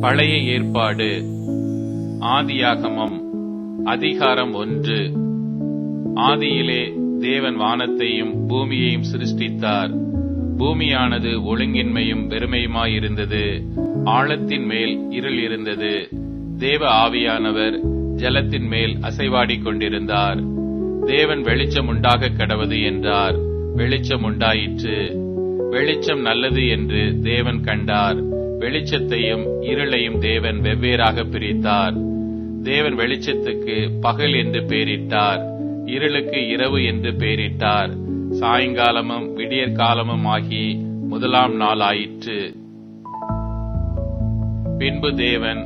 பழைய ஏற்பாடு. ஆதியாகமம் அதிகாரம் ஒன்று. ஆதியிலே தேவன் வானத்தையும் பூமியையும் சிருஷ்டித்தார். பூமியானது ஒழுங்கின்மையும் வெறுமையுமாயிருந்தது ஆழத்தின் மேல் இருள் இருந்தது. தேவ ஆவியானவர் ஜலத்தின் மேல் அசைவாடிக் கொண்டிருந்தார். தேவன் வெளிச்சம் உண்டாக கடவது என்றார். வெளிச்சம் உண்டாயிற்று. வெளிச்சம் நல்லது என்று தேவன் கண்டார். வெளிச்சத்தையும் இருளையும் தேவன் வெவ்வேறாக பிரித்தார். தேவன் வெளிச்சத்துக்கு பகல் என்று பெயரிட்டார் இருளுக்கு இரவு என்று பெயரிட்டார் சாயங்காலமும் விடியற் காலமும் ஆகி முதலாம் நாள் ஆயிற்று பின்பு தேவன்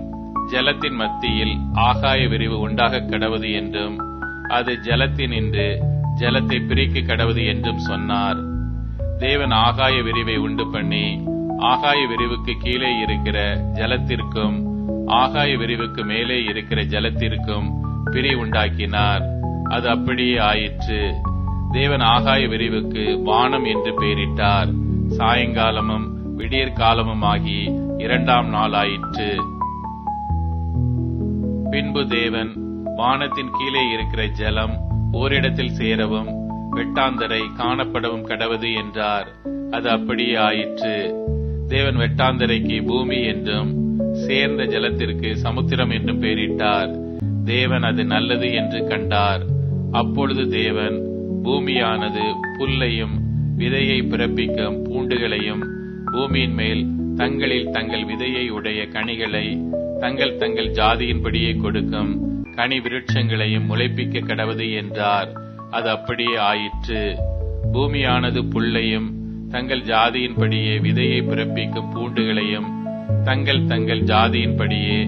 ஜலத்தின் மத்தியில் ஆகாய விரிவு உண்டாக கடவுது என்றும் அது ஜலத்தினின்று ஜலத்தை பிரிக்க கடவுது என்றும் சொன்னார். தேவன் ஆகாய விரிவை உண்டு பண்ணி ஆகாய விரிவுக்கு கீழே இருக்கிற ஜலத்திற்கும் ஆகாய விரிவுக்கு மேலே இருக்கிற ஜலத்திற்கும் பிரி உண்டாக்கினார். அது அப்படியே ஆயிற்று. தேவன் ஆகாய விரிவுக்கு வானம் என்று பெயரிட்டார். சாயங்காலமும் விடியற் காலமும் ஆகி இரண்டாம் நாள் ஆயிற்று. பின்பு தேவன் வானத்தின் கீழே இருக்கிற ஜலம் ஓரிடத்தில் சேரவும் வெட்டாந்தரை காணப்படவும் கடவது என்றார். அது அப்படியே ஆயிற்று. தேவன் வெட்டாந்தரைக்கு பூமி என்றும் சேர்ந்த ஜலத்திற்கு சமுத்திரம் என்றும் பெயரிட்டார். தேவன் அது நல்லது என்று கண்டார். அப்பொழுது தேவன் பூமியானது புல்லையும் விதையை பிறப்பிக்கும் பூண்டுகளையும் பூமியின் மேல் தங்களில் தங்கள் விதையை உடைய கனிகளை தங்கள் தங்கள் ஜாதியின்படியே கொடுக்கும் கனி விருட்சங்களையும் முளைப்பிக்க கடவது என்றார். அது அப்படியே ஆயிற்று. பூமியானது புல்லையும் தங்கள் ஜாதியின்படியே விதையை பிறப்பிக்கும் பூண்டுகளையும் தங்கள் தங்கள் ஜாதியின்படியே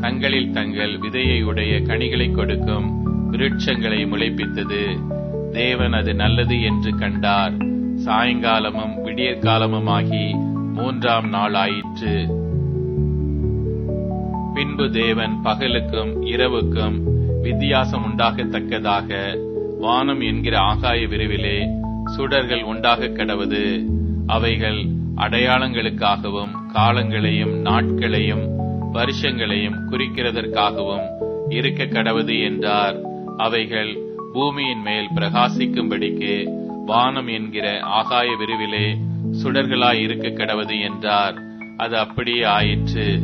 தங்களில் தங்கள் விதையை உடைய கனிகளை கொடுக்கும் விருட்சங்களை முளைப்பித்தது. தேவன் அது நல்லது என்று கண்டார். சாயங்காலமும் விடியற்காலமுமாகி மூன்றாம் நாள் ஆயிற்று பின்பு தேவன் பகலுக்கும் இரவுக்கும் வித்தியாசம் உண்டாகத்தக்கதாக வானம் என்கிற ஆகாய விரிவிலே சுடர்கள் உண்டாக கிடவது. அவைகள் அடையாளங்களுக்காகவும் காலங்களையும் நாட்களையும் வருஷங்களையும் குறிக்கிறதற்காகவும் இருக்க கடவது என்றார். அவைகள் பூமியின் மேல் பிரகாசிக்கும்படிக்கு வானம் என்கிற ஆகாய விரிவிலே சுடர்களாய் இருக்க கடவது என்றார். அது அப்படியே ஆயிற்று.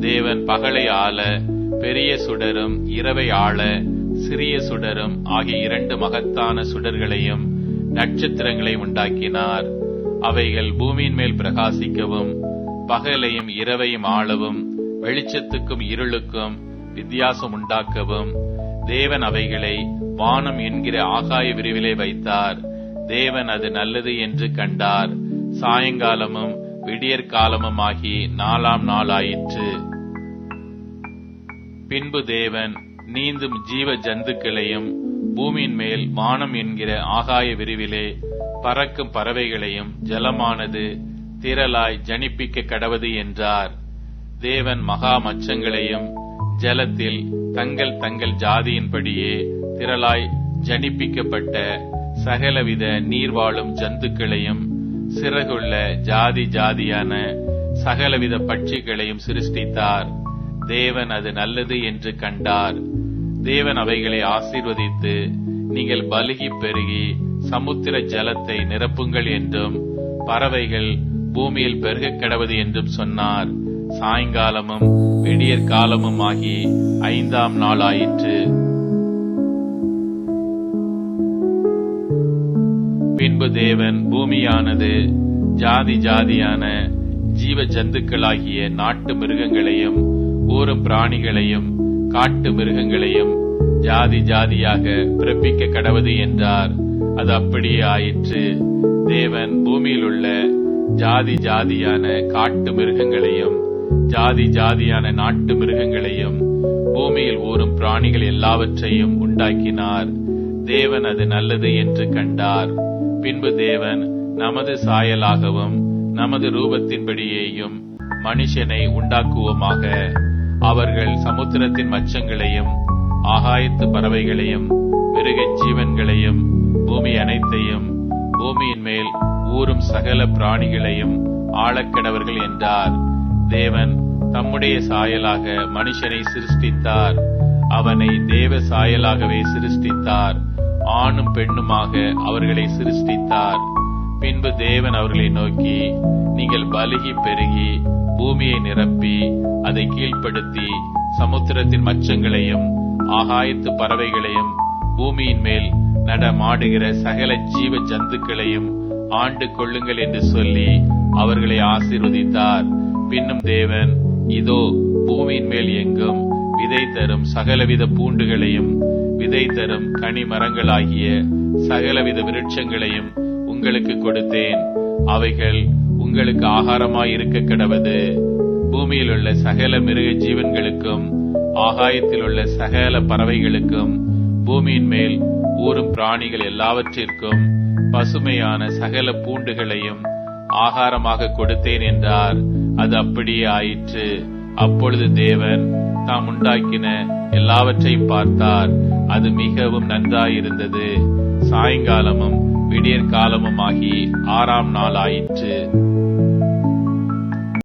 தேவன் பகலை ஆள பெரிய சுடரும் இரவை ஆள சிறிய சுடரும் ஆகிய இரண்டு மகத்தான சுடர்களையும் நட்சத்திரங்களை உண்டாக்கினார். அவைகள் பூமியின் மேல் பிரகாசிக்கவும் பகலையும் இரவையும் ஆளவும் வெளிச்சத்துக்கும் இருளுக்கும் வித்தியாசம் உண்டாக்கவும். தேவன் அவைகளை வானம் என்கிற ஆகாய விரிவிலே வைத்தார். தேவன் அது நல்லது என்று கண்டார். சாயங்காலமும் விடியற் காலமும் ஆகி நாலாம் நாள் ஆயிற்று பின்பு தேவன் நீந்தும் ஜீவ ஜந்துக்களையும் பூமியின் மேல் வானம் என்கிற ஆகாய விரிவிலே பறக்கும் பறவைகளையும் ஜலமானது திரளாய் ஜனிப்பிக்க கடவது என்றார். தேவன் மகா மச்சங்களையும் ஜலத்தில் தங்கள் தங்கள் ஜாதியின்படியே திரளாய் ஜனிப்பிக்கப்பட்ட சகலவித நீர்வாழும் ஜந்துக்களையும் சிறகுள்ள ஜாதி ஜாதியான சகலவித பட்சிகளையும் சிருஷ்டித்தார். தேவன் அது நல்லது என்று கண்டார். தேவன் அவைகளை ஆசீர்வதித்து நீங்கள் பலுகி பெருகி சமுத்திர ஜலத்தை நிரப்புங்கள் என்றும் பறவைகள் பூமியில் பெருகக் கிடவது என்றும் சொன்னார். சாயங்காலமும் விடியற் காலமும் ஆகி ஐந்தாம் நாள் ஆயிற்று பின்பு தேவன் பூமியானது ஜாதி ஜாதியான ஜீவ ஜந்துக்களாகிய நாட்டு மிருகங்களையும் ஊரும் பிராணிகளையும் காட்டு மிருகங்களையும் ஜாதி ஜாதியாக பிறப்பிக்க கடவது என்றார். அது அப்படியே ஆயிற்று. தேவன் பூமியில் உள்ள ஜாதி ஜாதியான காட்டு மிருகங்களையும் ஜாதி ஜாதியான நாட்டு மிருகங்களையும் பூமியில் ஊறும் பிராணிகள் எல்லாவற்றையும் உண்டாக்கினார். தேவன் அது நல்லது என்று கண்டார். பின்பு தேவன் நமது சாயலாகவும் நமது ரூபத்தின்படியேயும் மனுஷனை உண்டாக்குவோமாக. அவர்கள் சமுத்திரத்தின் மச்சங்களையும் ஆகாயத்து பறவைகளையும் மிருகச் ஜீவன்களையும் பூமி அனைத்தையும் பூமியின் மேல் ஊறும் சகல பிராணிகளையும் ஆளக்கடவர்கள் என்றார். தேவன் தம்முடைய சாயலாக மனுஷனை சிருஷ்டித்தார். அவனை தேவ சாயலாகவே சிருஷ்டித்தார். ஆணும் பெண்ணுமாக அவர்களை சிருஷ்டித்தார். பின்பு தேவன் அவர்களை நோக்கி நீங்கள் பலுகி பெருகி பூமியை நிரப்பி அதை கீழ்ப்படுத்தி சமுத்திரத்தின் மச்சங்களையும் ஆகாயத்து பறவைகளையும் பூமியின் மேல் நடமாடுகிற சகல ஜீவ ஜந்துக்களையும் ஆண்டு கொள்ளுங்கள் என்று சொல்லி அவர்களை ஆசீர்வதித்தார். பின்னும் தேவன் இதோ பூமியின் மேல் எங்கும் விதை தரும் சகலவித பூண்டுகளையும் விதை தரும் கனி மரங்களாகிய சகலவித விருட்சங்களையும் உங்களுக்கு கொடுத்தேன். அவைகள் உங்களுக்கு ஆகாரமாய் இருக்க கிடவது. பூமியில் உள்ள சகல மிருக ஜீவன்களுக்கும் ஆகாயத்தில் உள்ள சகல பறவைகளுக்கும் பூமியின் மேல் ஊறும் பிராணிகள் எல்லாவற்றிற்கும் பசுமையான சகல பூண்டுகளையும் ஆகாரமாக கொடுத்தேன் என்றார். அது அப்படியே ஆயிற்று. அப்பொழுது தேவன் தாம் உண்டாக்கின எல்லாவற்றையும் பார்த்தார். அது மிகவும் நன்றாயிருந்தது. சாயங்காலமும் விடியற்காலமும் ஆகி ஆறாம் நாள் ஆயிற்று.